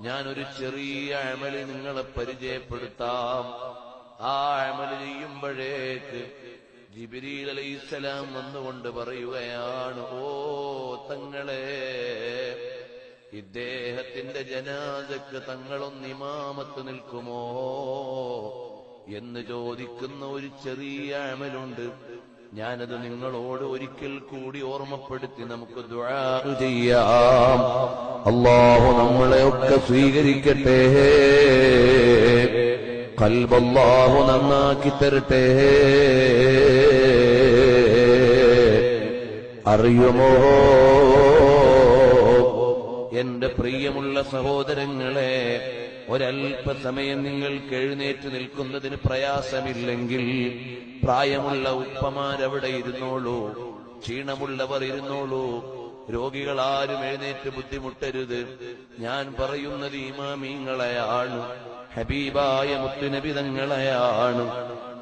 ഞാനൊരു ചെറിയ അമൽ നിങ്ങളെ പരിചയപ്പെടുത്താം. ആ അമൽ ചെയ്യുമ്പോഴേക്ക് ജിബിരി അലൈഹിസ്സലാം വന്നുകൊണ്ട് പറയുകയാണ് ഓ തങ്ങളെ ഇദ്ദേഹത്തിന്റെ ജനാദക്ക് തങ്ങളൊന്ന് ഇമാമത്ത് നിൽക്കുമോ? എന്ന് ചോദിക്കുന്ന ഒരു ചെറിയ അമലുണ്ട്. ഞാനത് നിങ്ങളോട് ഒരിക്കൽ കൂടി ഓർമ്മപ്പെടുത്തി നമുക്ക് ചെയ്യാം. അള്ളാഹു നമ്മളെ ഒക്കെ സ്വീകരിക്കട്ടെ. കൽബല്ലാഹു നന്നാക്കി തരട്ടെ. അറിയുമോ? എന്റെ പ്രിയമുള്ള സഹോദരങ്ങളെ ഒരല്പസമയം നിങ്ങൾ എഴുന്നേറ്റ് നിൽക്കുന്നതിന് പ്രയാസമില്ലെങ്കിൽ പ്രായമുള്ള ഉപ്പമാരവിടെ ഇരുന്നോളൂ ക്ഷീണമുള്ളവർ ഇരുന്നോളൂ. രോഗികൾ ആരും എഴുന്നേറ്റ് ബുദ്ധിമുട്ടരുത്. ഞാൻ പറയുന്നത് ഇമാമീങ്ങളെയാണ് ഹബീബായ മുത്തുനബിതങ്ങളെയാണ്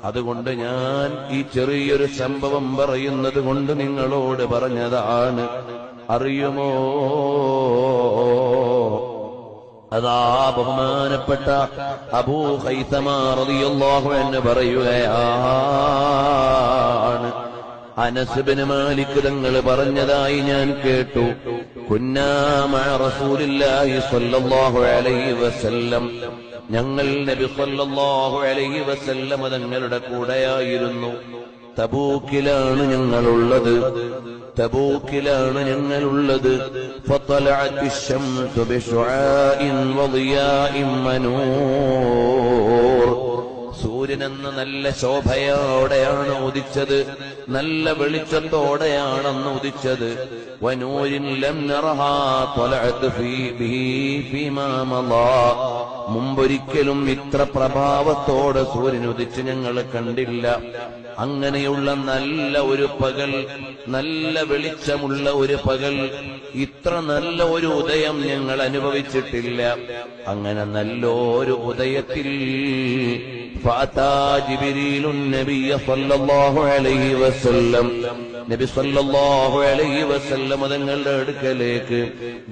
അതുകൊണ്ട് ഞാൻ ഈ ചെറിയൊരു സംഭവം പറയുന്നത് കൊണ്ട് നിങ്ങളോട് പറഞ്ഞതാണ് അറിയുമോ? അതാ ബഹുമാനപ്പെട്ട അബൂ ഹൈതമാറിയല്ലാഹു എന്ന് പറയുകയാണ്. അനസുബിന് മാലിക് തങ്ങൾ പറഞ്ഞതായി ഞാൻ കേട്ടു. വസല്ലം. ഞങ്ങൾ നബി സ്വല്ലല്ലാഹു അലൈഹി വസല്ലം തങ്ങളുടെ കൂടെയായിരുന്നു. തബൂക്കിലാണ് ഞങ്ങളുള്ളത്. تبوك لا من الولد فطلعت الشمس بشعاء وضياء منور സൂര്യനെന്ന് നല്ല ശോഭയോടെയാണ് ഉദിച്ചത്. നല്ല വെളിച്ചത്തോടെയാണ് അന്ന് ഉദിച്ചത്. വനൂരിൻ ലം മുമ്പൊരിക്കലും ഇത്ര പ്രഭാവത്തോടെ സൂര്യൻ ഉദിച്ച് ഞങ്ങൾ കണ്ടില്ല. അങ്ങനെയുള്ള നല്ല ഒരു പകൽ നല്ല വെളിച്ചമുള്ള ഒരു പകൽ ഇത്ര നല്ല ഒരു ഉദയം ഞങ്ങൾ അനുഭവിച്ചിട്ടില്ല. അങ്ങനെ നല്ലൊരു ഉദയത്തിൽ فأتى جبريل النبي صلى الله عليه وسلم നബി സല്ലല്ലാഹു അലൈഹി വസല്ലം തങ്ങളുടെ അടുക്കലേക്ക്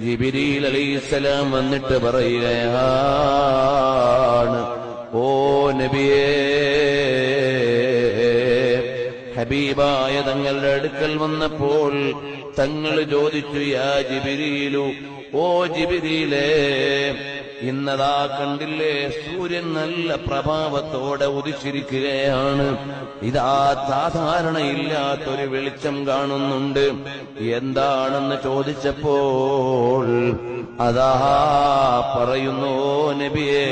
ജിബിരിൽ അലൈഹിസ്സലാം വന്നിട്ട് പറയുകയാണ് ഓ നബിയേ ഹബീബായ തങ്ങളുടെ അടുക്കൽ വന്നപ്പോൾ തങ്ങൾ ചോദിച്ചു യാ ജിബിരിയിലു ഓ ജിബിരിയിലേ ഇന്നതാ കണ്ടില്ലേ സൂര്യൻ നല്ല പ്രഭാവത്തോടെ ഉദിച്ചിരിക്കുകയാണ്. ഇതാ സാധാരണയില്ലാത്തൊരു വെളിച്ചം കാണുന്നുണ്ട്. എന്താണെന്ന് ചോദിച്ചപ്പോൾ അതാ പറയുന്നു നബിയെ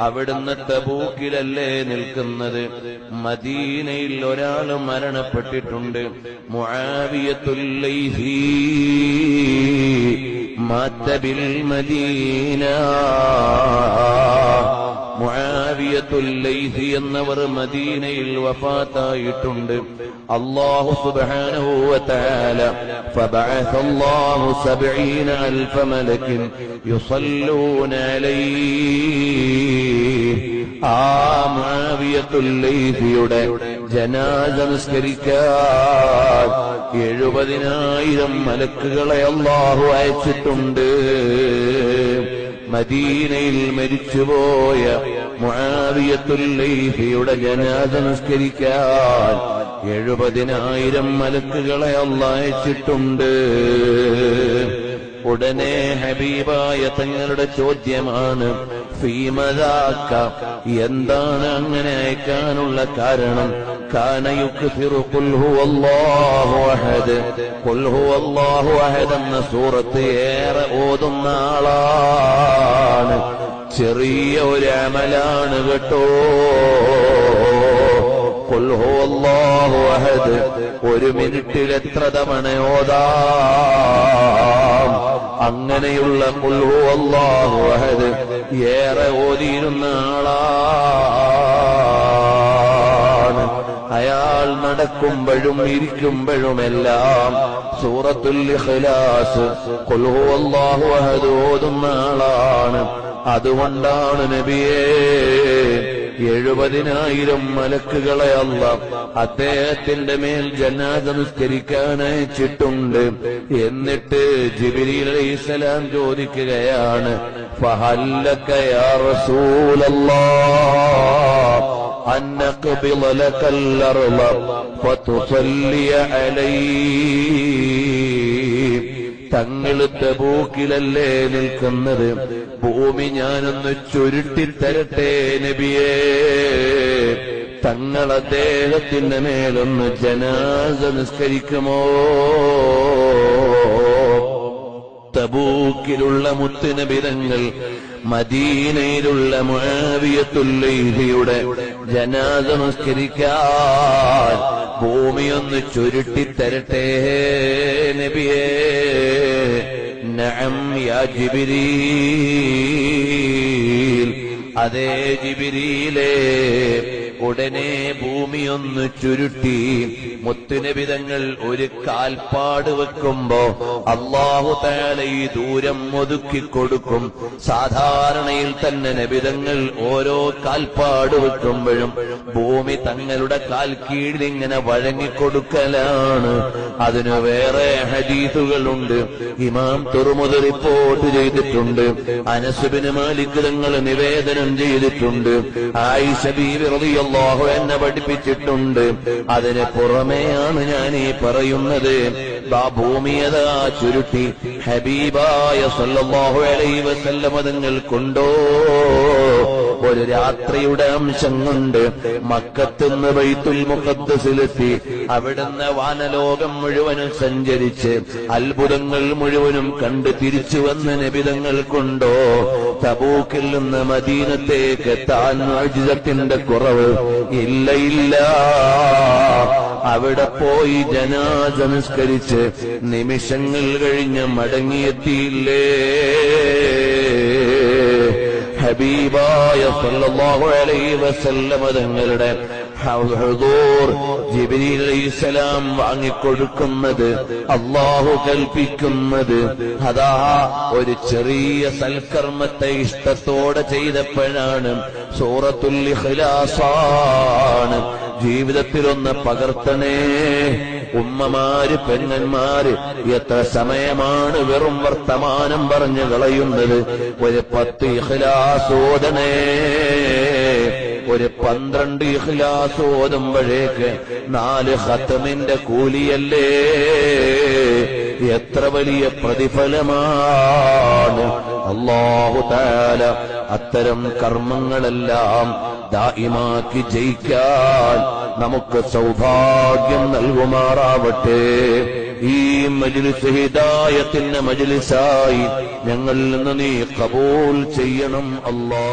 അവിടുന്ന് തബൂക്കിലല്ലേ നിൽക്കുന്നത്? മദീനയിൽ ഒരാൾ മരണപ്പെട്ടിട്ടുണ്ട്. മുആവിയത്തുല്ലൈഹി മാറ്റബിൽ മദീന. എന്നവർ മദീനയിൽ വഫാത്തായിട്ടുണ്ട്. അല്ലാഹു സുബ്ഹാനഹു വതആല فبعث الله سبعين ألف ملك يصلون عليه ആ മാവിയത്തുല്ലൈഹിയുടെ ജനാസ നിസ്കരിക്കാൻ എഴുപതിനായിരം മലക്കുകളെ അള്ളാഹു അയച്ചിട്ടുണ്ട് മദീനയിൽ മരിച്ചുപോയ മുആവിയത്തുല്ലൈഹിയുടെ ജനാസ നിസ്കരിക്കാൻ എഴുപതിനായിരം മലക്കുകളെ അള്ളയച്ചിട്ടുണ്ട്. ഉടനെ ഹബീബായ തങ്ങളുടെ ചോദ്യമാണ് ഫീമതാക്ക എന്താണ് അങ്ങനെ അയക്കാനുള്ള കാരണം? എന്ന സൂറത്ത് ഏറെ ഓതുന്ന ആളാണ്. ചെറിയ ഒരു അമലാണ് കേട്ടോ. ഹുവല്ലാഹു അഹദ്. ഒരു മിനിറ്റിൽ എത്ര തവണ ഓതാം? അങ്ങനെയുള്ള ഖുൽ ഹുവല്ലാഹു അഹദ്. ഏറെ ഓതിയിരുന്ന ആളാണ് നടക്കുമ്പോഴും ഇരിക്കുമ്പോഴുമെല്ലാം സൂറത്തുൽ ഇഖ്ലാസ്. ഖുൽ ഹുവല്ലാഹു അഹദ് ഓതുന്ന ആളാണ്. അതുകൊണ്ടാണ് നബിയേ എഴുപതിനായിരം മലക്കുകളെ അല്ല അദ്ദേഹത്തിന്റെ മേൽ ജനാദ നിസ്കരിക്കാൻ അയച്ചിട്ടുണ്ട്. എന്നിട്ട് ജിബ്രീൽ അലൈഹിസ്സലാം ചോദിക്കുകയാണ് ഫഹല്ലക യാ റസൂലല്ലാഹ് أن نقبض لك الأرض فتصلي عليه തങ്ങൾ തബൂക്കിലല്ലേ നിൽക്കുന്നത് ഭൂമി ഞാനൊന്ന് ചുരുട്ടിത്തരട്ടെ നബിയേ തങ്ങൾ അദ്ദേഹത്തിന്റെ മേലൊന്ന് ജനാസ നിസ്കരിക്കുമോ തബൂക്കിലുള്ള മുത്തുനബിരങ്ങൾ മദീനയിലുള്ള മുആവിയത്തുല്ലയുടെ ജനാദ നമസ്കരിക്കാൻ ഭൂമിയൊന്ന് ചുരുട്ടിത്തരട്ടെ നബിയേ. നഅം യാ ജിബിരീൽ. അതേ ജിബിരിയിലേ ഉടനെ ഭൂമിയൊന്ന് ചുരുട്ടി മുത്തുനബിതങ്ങൾ ഒരു കാൽപ്പാട് വെക്കുമ്പോ അള്ളാഹു താല ഈ ദൂരം ഒതുക്കി കൊടുക്കും. സാധാരണയിൽ തന്നെ നബിതങ്ങൾ ഓരോ കാൽപ്പാട് വെക്കുമ്പോഴും ഭൂമി തങ്ങളുടെ കാൽ കീഴിൽ ഇങ്ങനെ വഴങ്ങിക്കൊടുക്കലാണ് അതിന് വേറെ ഹരീതുകളുണ്ട് ഇമാം തുറമുത് റിപ്പോർട്ട് ചെയ്തിട്ടുണ്ട്. അനസുബിന് മാലിക് നിവേദനം ചെയ്തിട്ടുണ്ട്. ആയിഷ ബീവി എന്നെ എന്നെ പഠിപ്പിച്ചിട്ടുണ്ട് അതിന് പുറമെയാണ് ഞാൻ ഈ പറയുന്നത് ഭൂമിയത ചുരുട്ടി. ഹബീബായ സല്ലാഹു അലൈഹി വസല്ലമ തങ്ങൾ കൊണ്ടോ ഒരു രാത്രിയുടെ അംശം കൊണ്ട് മക്കത്തുനിന്ന് ബൈത്തുൽ മുഖദ്സിലെത്തി അവിടുന്ന് വാനലോകം മുഴുവനും സഞ്ചരിച്ച് അത്ഭുതങ്ങൾ മുഴുവനും കണ്ട് തിരിച്ചു വന്ന നബിതങ്ങൾ കൊണ്ടോ തബൂക്കിൽ നിന്ന് മദീനത്തേക്ക് എത്താൻ അജിതത്തിന്റെ കുറവ് ഇല്ല ഇല്ല. അവിടെ പോയി ജനാസ നിസ്കരിച്ച് നിമിഷങ്ങൾ കഴിഞ്ഞ് മടങ്ങിയെത്തിയില്ലേ? ഹബീബായ സല്ലല്ലാഹു അലൈഹി വസല്ലമ തങ്ങളുടെ അലൈഹിസ്സലാം വാങ്ങിക്കൊടുക്കുന്നത് അള്ളാഹു കൽപ്പിക്കുന്നത്. അതാ ഒരു ചെറിയ സൽക്കർമ്മത്തെ ഇഷ്ടത്തോടെ ചെയ്തപ്പോഴാണ് സൂറത്തുൽ ഇഖ്ലാസാണ്. ജീവിതത്തിലൊന്ന് പകർത്തണേ. ഉമ്മമാര് പെങ്ങന്മാര് എത്ര സമയമാണ് വെറും വർത്തമാനം പറഞ്ഞു കളയുന്നത്? ഒരു പത്ത് ഓതണേ ഒരു പന്ത്രണ്ട് ഇഖ്ലാസ് ഓതുമ്പോഴേക്ക് നാല് ഹത്തമിന്റെ കൂലിയല്ലേ? എത്ര വലിയ പ്രതിഫലമാണ്? അള്ളാഹു താല അത്തരം കർമ്മങ്ങളെല്ലാം ദായിമാക്കി ജയിക്കാൻ നമുക്ക് സൗഭാഗ്യം നൽകുമാറാവട്ടെ. ഈ മജ്ലിസ് ഹിദായത്തിന്റെ മജ്ലിസായി ഞങ്ങളിൽ നിന്ന് നീ കബൂൽ ചെയ്യണം അല്ലാ